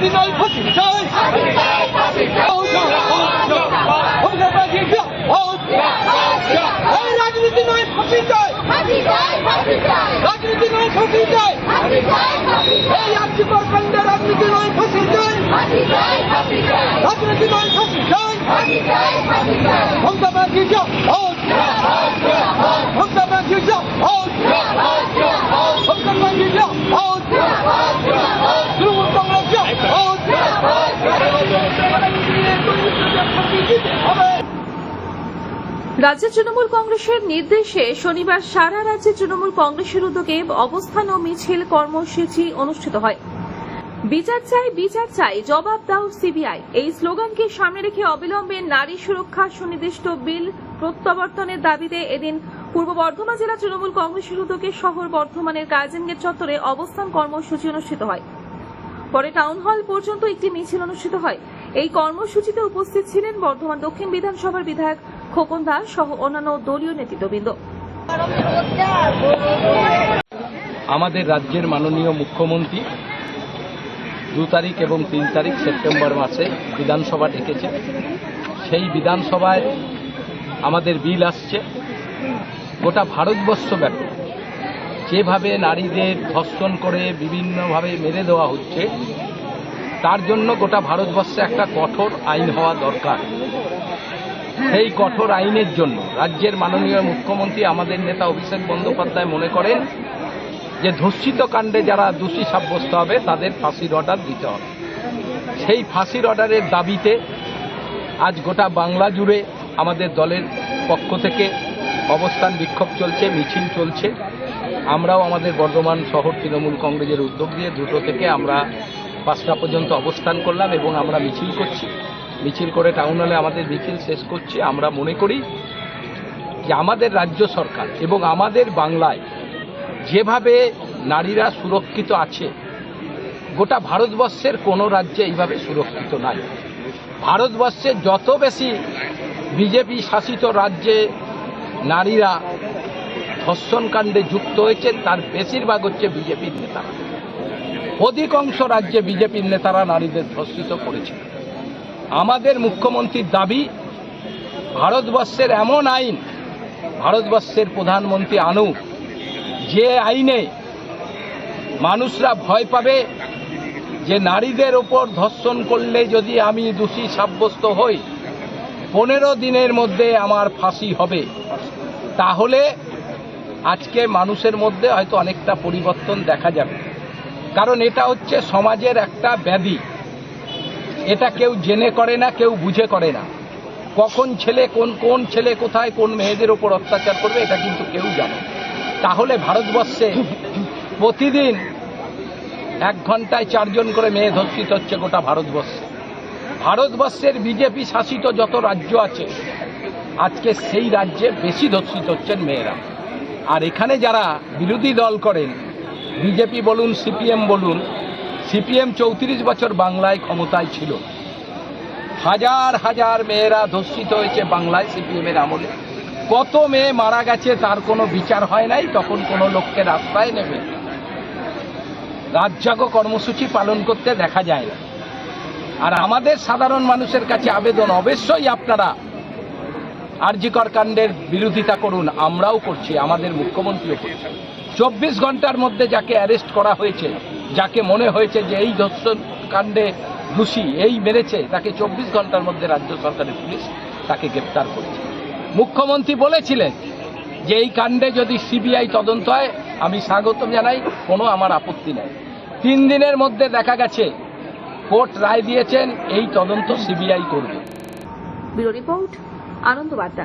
রাজনীতি নয় ফাঁসি চাই রাজনীতি নয় ফাঁসি চাই এই আর্থিকর কাণ্ডে রাজনীতি নয় ফাঁসি চাই রাজনীতি নয় ফাঁসি চাই মমতা ব্যানার্জি যাও মমতা ব্যানার্জি যাও মমতা ব্যানার্জি যাও তৃণমূল কংগ্রেস যাও হবে রাজ্য তৃণমূল কংগ্রেসের নির্দেশে শনিবার সারা রাজ্যে তৃণমূল কংগ্রেসের উদ্যোগে অবস্থান ও মিছিল কর্মসূচি অনুষ্ঠিত হয়। বিচার চাই বিচার চাই, জবাব দাও সিবিআই। এই স্লোগানকে সামনে রেখে অবিলম্বে নারী সুরক্ষা সুনির্দিষ্ট বিল প্রত্যাবর্তনের দাবিতে এদিন পূর্ব বর্ধমান জেলা তৃণমূল কংগ্রেসের উদ্যোগে শহর বর্ধমানের গার্জেন চত্বরে অবস্থান কর্মসূচি অনুষ্ঠিত হয়। পরে টাউন হল পর্যন্ত একটি মিছিল অনুষ্ঠিত হয়। এই কর্মসূচিতে উপস্থিত ছিলেন বর্ধমান দক্ষিণ বিধানসভার বিধায়ক খোকন দাস সহ অন্যান্য দলীয় নেতৃত্ববৃন্দ আমাদের রাজ্যের মাননীয় মুখ্যমন্ত্রী দু তারিখ এবং তিন তারিখ সেপ্টেম্বর মাসে বিধানসভা ডেকেছে। সেই বিধানসভায় আমাদের বিল আসছে। গোটা ভারতবর্ষ ভারতবর্ষব্যাপী যেভাবে নারীদের ধর্ষণ করে বিভিন্নভাবে মেরে দেওয়া হচ্ছে, তার জন্য গোটা ভারতবর্ষে একটা কঠোর আইন হওয়া দরকার। সেই কঠোর আইনের জন্য রাজ্যের মাননীয় মুখ্যমন্ত্রী, আমাদের নেতা অভিষেক বন্দ্যোপাধ্যায় মনে করেন যে ধর্ষিত কাণ্ডে যারা দোষী সাব্যস্ত হবে, তাদের ফাঁসির অর্ডার দিতে হবে। সেই ফাঁসির অর্ডারের দাবিতে আজ গোটা বাংলা জুড়ে আমাদের দলের পক্ষ থেকে অবস্থান বিক্ষোভ চলছে, মিছিল চলছে। আমরাও আমাদের বর্ধমান শহর তৃণমূল কংগ্রেসের উদ্যোগ দিয়ে দুটো থেকে আমরা পাঁচটা পর্যন্ত অবস্থান করলাম এবং আমরা মিছিল করছি। মিছিল করে টাউন হলে আমাদের মিছিল শেষ করছি। আমরা মনে করি যে আমাদের রাজ্য সরকার এবং আমাদের বাংলায় যেভাবে নারীরা সুরক্ষিত আছে, গোটা ভারতবর্ষের কোনো রাজ্যে এইভাবে সুরক্ষিত নাই। ভারতবর্ষে যত বেশি বিজেপি শাসিত রাজ্যে নারীরা ধর্ষণকাণ্ডে যুক্ত হয়েছে তার বেশিরভাগ হচ্ছে বিজেপির নেতারা। অধিকাংশ রাজ্যে বিজেপির নেতারা নারীদের ধর্ষিত করেছে। আমাদের মুখ্যমন্ত্রীর দাবি, ভারতবর্ষের এমন আইন, ভারতবর্ষের প্রধানমন্ত্রী আনুক যে আইনে মানুষরা ভয় পাবে যে নারীদের ওপর ধর্ষণ করলে যদি আমি দোষী সাব্যস্ত হই, পনেরো দিনের মধ্যে আমার ফাঁসি হবে। তাহলে আজকে মানুষের মধ্যে হয়তো অনেকটা পরিবর্তন দেখা যাবে। কারণ এটা হচ্ছে সমাজের একটা ব্যাধি। এটা কেউ জেনে করে না, কেউ বুঝে করে না। কখন ছেলে, কোন কোন ছেলে কোথায়, কোন মেয়েদের ওপর অত্যাচার করবে, এটা কিন্তু কেউ জানে। তাহলে ভারতবর্ষে প্রতিদিন এক ঘন্টায় চারজন করে মেয়ে ধর্ষিত হচ্ছে গোটা ভারতবর্ষে। ভারতবর্ষের বিজেপি শাসিত যত রাজ্য আছে, আজকে সেই রাজ্যে বেশি ধর্ষিত হচ্ছেন মেয়েরা। আর এখানে যারা বিরোধী দল করেন, বিজেপি বলুন, সিপিএম বলুন সিপিএম চৌত্রিশ বছর বাংলায় ক্ষমতায় ছিল। হাজার হাজার মেয়েরা ধর্ষিত হয়েছে বাংলায় সিপিএমের আমলে। কত মেয়ে মারা গেছে তার কোনো বিচার হয় নাই, তখন কোনো লোককে রাস্তায় নেবে। রাজ্জাগ কর্মসূচি পালন করতে দেখা যায় না। আর আমাদের সাধারণ মানুষের কাছে আবেদন অবশ্যই আপনারা আরজিকর কাণ্ডের বিরোধিতা করুন, আমরাও করছি, আমাদের মুখ্যমন্ত্রীও করছে চব্বিশ ঘণ্টার মধ্যে যাকে অ্যারেস্ট করা হয়েছে যাকে মনে হয়েছে যে এই ধর্ষণ কাণ্ডে দোষী, এই মেরেছে, তাকে চব্বিশ ঘণ্টার মধ্যে রাজ্য সরকারের পুলিশ তাকে গ্রেপ্তার করেছে। মুখ্যমন্ত্রী বলেছিলেন যে এই কাণ্ডে যদি সিবিআই তদন্ত হয়, আমি স্বাগত জানাই, কোনো আমার আপত্তি নাই। তিন দিনের মধ্যে দেখা গেছে, কোর্ট রায় দিয়েছেন, এই তদন্ত সিবিআই করবে। রিপোর্ট আনন্দ বার্তা